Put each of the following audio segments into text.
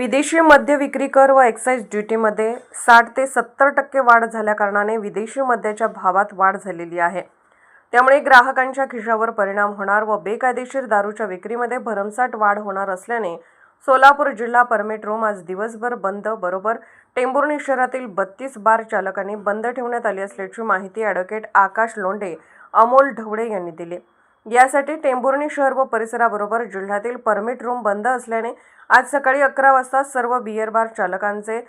विदेशी मद्य विक्री कर व एक्साईज ड्युटीमध्ये साठ ते सत्तर टक्के वाढ झाल्याकारणाने विदेशी मद्याच्या भावात वाढ झालेली आहे. त्यामुळे ग्राहकांच्या खिशावर परिणाम होणार व बेकायदेशीर दारूच्या विक्रीमध्ये भरमसाठ वाढ होणार असल्याने सोलापूर जिल्हा परमिट रूम आज दिवसभर बंद बरोबर? टेंभुर्णी शहरातील बत्तीस बार चालकांनी बंद ठेवण्यात आली असल्याची माहिती ॲडव्होकेट आकाश लोंढे अमोल ढवळे यांनी दिली. यासाठी टेंभुर्णी शहर व परिसराबरोबर जिल्ह्यातील परमिट रूम बंद असल्याने आज सकाळी अकरा वाजता सर्व बियर बार चालकांचे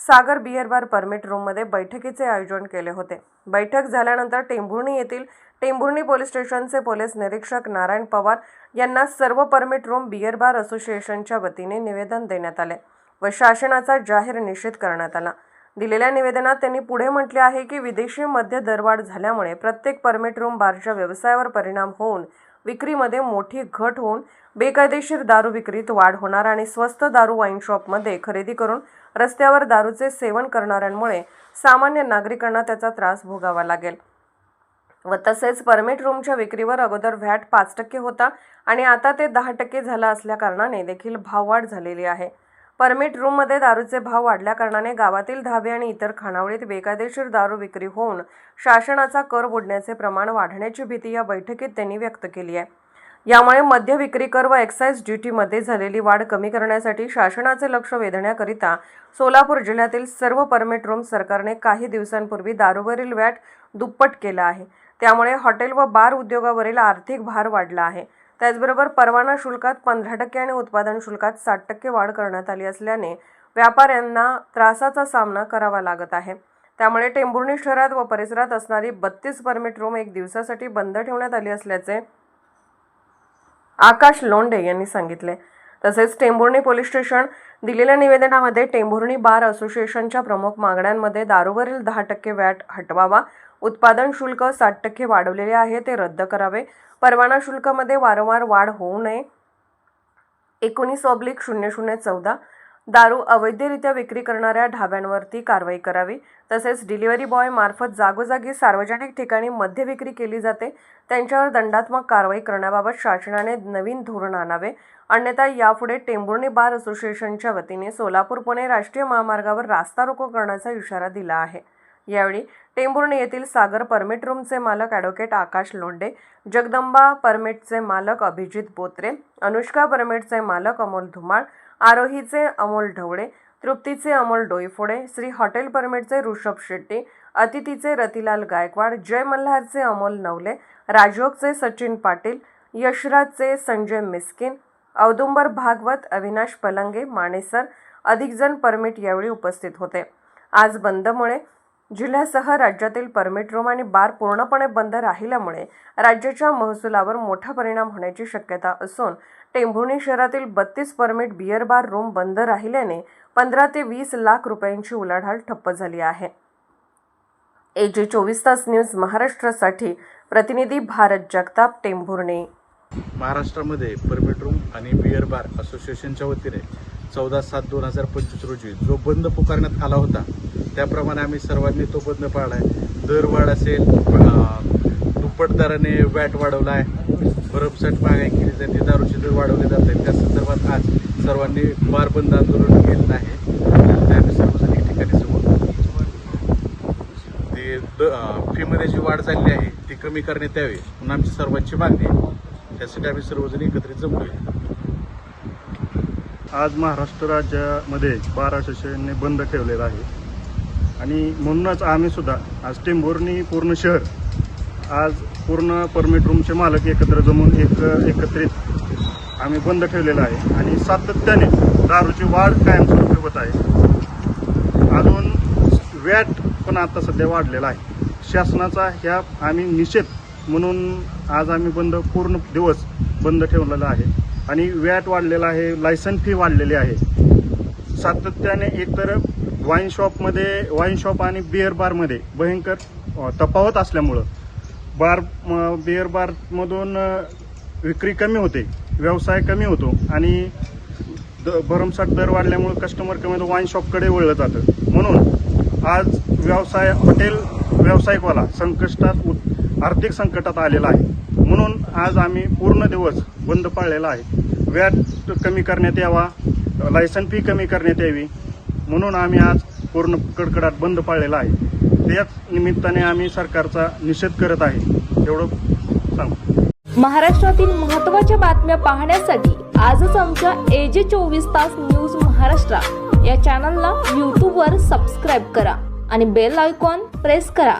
सागर बियर बार परमिट रूममध्ये बैठकीचे आयोजन केले होते. बैठक झाल्यानंतर टेंभुर्णी येथील टेंभुर्णी पोलीस स्टेशनचे पोलीस निरीक्षक नारायण पवार यांना सर्व परमिट रूम बियर बार असोसिएशनच्या वतीने निवेदन देण्यात आले व शासनाचा जाहीर निषेध करण्यात आला. दिलेल्या निवेदनात त्यांनी पुढे म्हटले आहे की विदेशी मद्य दरवाढ झाल्यामुळे प्रत्येक परमिट रूम बारच्या व्यवसायावर परिणाम होऊन विक्रीमध्ये मोठी घट होऊन बेकायदेशीर दारू विक्रीत वाढ होणार आणि स्वस्त दारू वाईन शॉपमध्ये खरेदी करून रस्त्यावर दारूचे सेवन करणाऱ्यांमुळे सामान्य नागरिकांना त्याचा त्रास भोगावा लागेल. व तसेच परमिट रूमच्या विक्रीवर अगोदर व्हॅट पाच टक्के होता आणि आता ते दहा टक्के झाला असल्याकारणाने देखील भाववाढ झालेली आहे. परमिट रूममध्ये दारूचे भाव वाढल्याकारणाने गावातील धाबे आणि इतर खानावळीत बेकायदेशीर दारू विक्री होऊन शासनाचा कर बुडण्याचे प्रमाण वाढण्याची भीती या बैठकीत त्यांनी व्यक्त केली आहे. यामुळे मद्य विक्री कर व एक्साईज ड्युटीमध्ये झालेली वाढ कमी करण्यासाठी शासनाचे लक्ष वेधण्याकरिता सोलापूर जिल्ह्यातील सर्व परमिट रूम सरकारने काही दिवसांपूर्वी दारूवरील वॅट दुप्पट केला आहे. त्यामुळे हॉटेल व बार उद्योगावरील आर्थिक भार वाढला आहे. त्याचबरोबर परवाना शुल्कात पंधरा टक्के आणि उत्पादन शुल्कात साठ टक्के वाढ करण्यात आली असल्याने व्यापाऱ्यांना त्रासाचा सामना करावा लागत आहे. त्यामुळे टेंभुर्णी शहरात व परिसरात असणारी बत्तीस परमिट रूम एक दिवसासाठी बंद ठेवण्यात आली असल्याचे आकाश लोंढे यांनी सांगितले. तसेच टेंभुर्णी पोलीस स्टेशन दिलेल्या निवेदनामध्ये टेंभुर्णी बार असोसिएशनच्या प्रमुख मागण्यांमध्ये दारूवरील दहा टक्के वॅट हटवावा उत्पादन शुल्क साठ टक्के वाढवलेले आहे ते रद्द करावे. परवाना शुल्कामध्ये वारंवार वाढ होऊ नये. एकोणीस ऑब्लिक शून्य शून्य चौदा. दारू अवैधरित्या विक्री करणाऱ्या ढाब्यांवरती कारवाई करावी. तसेच डिलिव्हरी बॉय मार्फत जागोजागी सार्वजनिक ठिकाणी मद्य विक्री केली जाते. त्यांच्यावर दंडात्मक कारवाई करण्याबाबत शासनाने नवीन धोरण आणावे. अन्यथा यापुढे टेंभुर्णी बार असोसिएशनच्या वतीने सोलापूर पुणे राष्ट्रीय महामार्गावर रास्ता रोको करण्याचा इशारा दिला आहे. यावेळी टेंभुर्णी येथील सागर परमिट रूमचे मालक ॲडव्होकेट आकाश लोंढे जगदंबा परमिटचे मालक अभिजित बोत्रे अनुष्का परमिटचे मालक अमोल धुमाळ आरोहीचे अमोल ढवळे तृप्तीचे अमोल डोईफोडे श्री हॉटेल परमिटचे ऋषभ शेट्टी अतिथीचे रतिलाल गायकवाड जय मल्हारचे अमोल नवले राजयोगचे सचिन पाटील यशराजचे संजय मिस्किन औदुंबर भागवत अविनाश पलंगे मानेसर अधिकजण परमिट यावेळी उपस्थित होते. आज बंदमुळे जिल्ह्यासह राज्यातील परमिट रूम आणि बार पूर्णपणे बंद राहिल्यामुळे राज्याच्या महसुलावर मोठा परिणाम होण्याची शक्यता असून टेंभुर्णी शहरातील बत्तीस परमिट बियर बार रूम बंद राहिल्याने पंधरा ते वीस लाख रुपयांची उलाढाल ठप्प झाली आहे. एजे चोवीस तास न्यूज महाराष्ट्रासाठी प्रतिनिधी भारत जगताप टेंभुर्णी. महाराष्ट्रामध्ये परमिट रूम आणि बिअर बार असोसिएशनच्या वतीने चौदा सात दोन हजार पंचवीस रोजी जो बंद पुकारण्यात आला होता त्याप्रमाणे आम्ही सर्वांनी तो बंद पाळला आहे दरवाढ असेल दुप्पटदाराने दुप्पट दराने वॅट वाढवला आहे भरमसाठ महागाई केली जाते दारूचे दर वाढवले जात आहेत. त्या संदर्भात आज सर्वांनी बार बंद आंदोलन केलेलं आहे ते आम्ही सर्वजण ठिकाणी समोर ते द- फीमध्ये जी वाढ झालेली आहे ती कमी करण्यात यावी म्हणून आमची सर्वांची मागणी आहे. त्यासाठी आम्ही सर्वजण एकत्रित जमूया आज महाराष्ट्र राज्यामध्ये बारा असोसिएशनने बंद ठेवलेलं आहे. आणि म्हणूनच आम्ही सुद्धा आज टेंभुर्णी पूर्ण शहर आज पूर्ण परमिट रूमचे मालक एकत्र जमून एक एकत्रित आम्ही बंद ठेवलेला आहे. आणि सातत्याने दारूची वाढ कायमस्वरूपी होत आहे. अजून वॅट पण आता सध्या वाढलेला आहे. शासनाचा ह्या आम्ही निषेध म्हणून आज आम्ही बंद पूर्ण दिवस बंद ठेवलेला आहे. आणि वॅट वाढलेला आहे लायसन फी वाढलेली आहे. सातत्याने एकतर वाईन शॉपमध्ये वाईन शॉप आणि बिअर बारमध्ये भयंकर तफावत असल्यामुळं बार बिअर बारमधून विक्री कमी होते व्यवसाय कमी होतो आणि द भरमसाठ दर वाढल्यामुळे कस्टमर कमी होतो वाईन शॉपकडे वळलं जातं. म्हणून आज व्यवसाय हॉटेल व्यावसायिकवाला संकष्टात आर्थिक संकटात आलेला आहे. म्हणून आज आम्ही पूर्ण दिवस बंद पाळलेला आहे. व्याट कमी करण्यात यावा लायसन फी कमी करण्यात यावी. म्हणून आम्ही आज पूर्ण कडकडाट बंद पाळलेला आहे. त्याच निमित्ताने आम्ही सरकारचा निषेध करत आहे. एवढं सांग. महाराष्ट्रातील महत्त्वाच्या बातम्या पाहण्यासाठी आजच आमच्या एजे चोवीस तास न्यूज महाराष्ट्र या चॅनलला यूट्यूबवर सबस्क्राईब करा आणि बेल आयकॉन प्रेस करा.